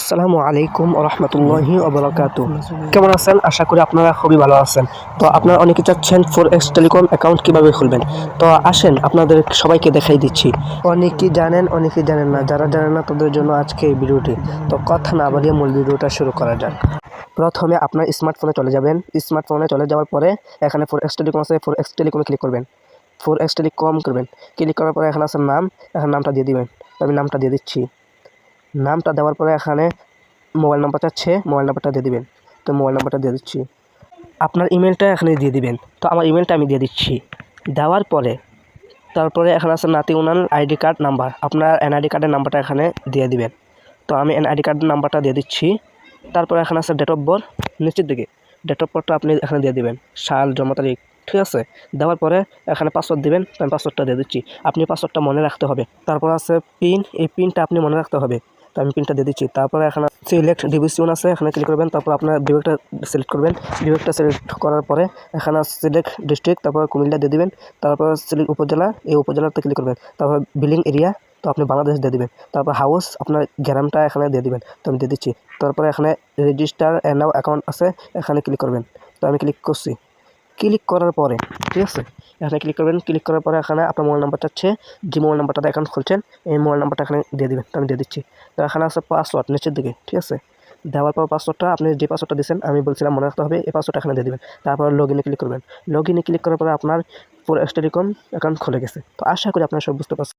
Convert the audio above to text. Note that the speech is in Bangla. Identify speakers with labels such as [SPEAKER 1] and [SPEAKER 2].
[SPEAKER 1] আসসালামু আলাইকুম রহমতুল্লাহি ওবরাকাত কেমন আছেন? আশা করি আপনারা খুবই ভালো আছেন। তো আপনারা অনেকে চাচ্ছেন ফোর এক্স টেলিকম অ্যাকাউন্ট কীভাবে খুলবেন? তো আসেন, আপনাদের সবাইকে দেখাই দিচ্ছি। অনেকেই জানেন অনেকেই জানেন না। যারা জানেন না, তাদের জন্য আজকে এই ভিডিওটি। তো কথা না বাড়িয়ে মূল ভিডিওটা শুরু করা যাক। প্রথমে আপনার স্মার্টফোনে চলে যাবেন। স্মার্টফোনে চলে যাওয়ার পরে এখানে ফোর এক্স টেলিকম আছে। ফোর এক্স টেলিকমে ক্লিক করবেন। ফোর এক্স টেলিকম করবেন। ক্লিক করার পরে এখানে আছে নাম। এখানে নামটা দিয়ে দিবেন। আমি নামটা দিয়ে দিচ্ছি। নামটা দেওয়ার পরে এখানে মোবাইল নাম্বার চাচ্ছে মোবাইল নাম্বারটা দিয়ে দিবেন। তো মোবাইল নাম্বারটা দিয়ে দিচ্ছি। আপনার ইমেলটা এখানে দিয়ে দিবেন। তো আমার ইমেলটা আমি দিয়ে দিচ্ছি। দেওয়ার পরে, তারপরে এখানে আছে নাতি উনান আইডি কার্ড নাম্বার। আপনার এনআইডি কার্ডের নাম্বারটা এখানে দিয়ে দিবেন। তো আমি এনআইডি কার্ডের নাম্বারটা দিয়ে দিচ্ছি। তারপরে এখানে আছে ডেট অফ বার্থ নিচের দিকে। ডেট অফ বার্থটা আপনি এখানে দিয়ে দিবেন। সাল, জন্ম তারিখ, ঠিক আছে? দেওয়ার পরে এখানে পাসওয়ার্ড দিবেন, আমি পাসওয়ার্ডটা দিয়ে দিচ্ছি। আপনি পাসওয়ার্ডটা মনে রাখতে হবে। তারপর আছে পিন এই পিনটা আপনি মনে রাখতে হবে। তো আমি পিনটা দিয়ে দিচ্ছি। তারপরে এখানে সিলেক্ট ডিভিশন আছে, এখানে ক্লিক করবেন, তারপর আপনার বিভাগটা সিলেক্ট করবেন। বিভাগটা সিলেক্ট করার পরে এখানে সিলেক্ট ডিস্ট্রিক্ট তারপর কুমিল্লা দিয়ে দিবেন। তারপর সিলেক্ট উপজেলা, এই উপজেলাতে ক্লিক করবেন। তারপর বিলিং এরিয়া তো আপনি বাংলাদেশ দিয়ে দিবেন। তারপর হাউস আপনার গ্রামটা এখানে দিয়ে দিবেন। তো আমি দিয়ে দিচ্ছি। তারপরে এখানে রেজিস্টার নাও অ্যাকাউন্ট আছে, এখানে ক্লিক করবেন। তো আমি ক্লিক করছি। ক্লিক করার পরে, ঠিক আছে? এখানে ক্লিক করবেন, ক্লিক করার পরে এখানে আপনার মোবাইল নাম্বার চাচ্ছে যে মোবাইল নাম্বারটা অ্যাকাউন্ট খুলছেন, এই মোবাইল নাম্বারটা এখানে দিয়ে দেবেন, আমি দিয়ে দিচ্ছি। তো এখানে আছে পাসওয়ার্ড নিচের দিকে, ঠিক আছে? দেওয়ার পর পাসওয়ার্ডটা আপনি যে পাসওয়ার্ডটা দিয়েছেন, আমি বলছিলাম মনে রাখতে হবে, এই পাসওয়ার্ডটা এখানে দিয়ে দেবেন। তারপর লগ ইনে ক্লিক করবেন। লগ ইনে ক্লিক করার পরে আপনার পুরো টেলিকম অ্যাকাউন্ট খুলে গেছে। তো আশা করি আপনারা সব বুঝতে পারছেন।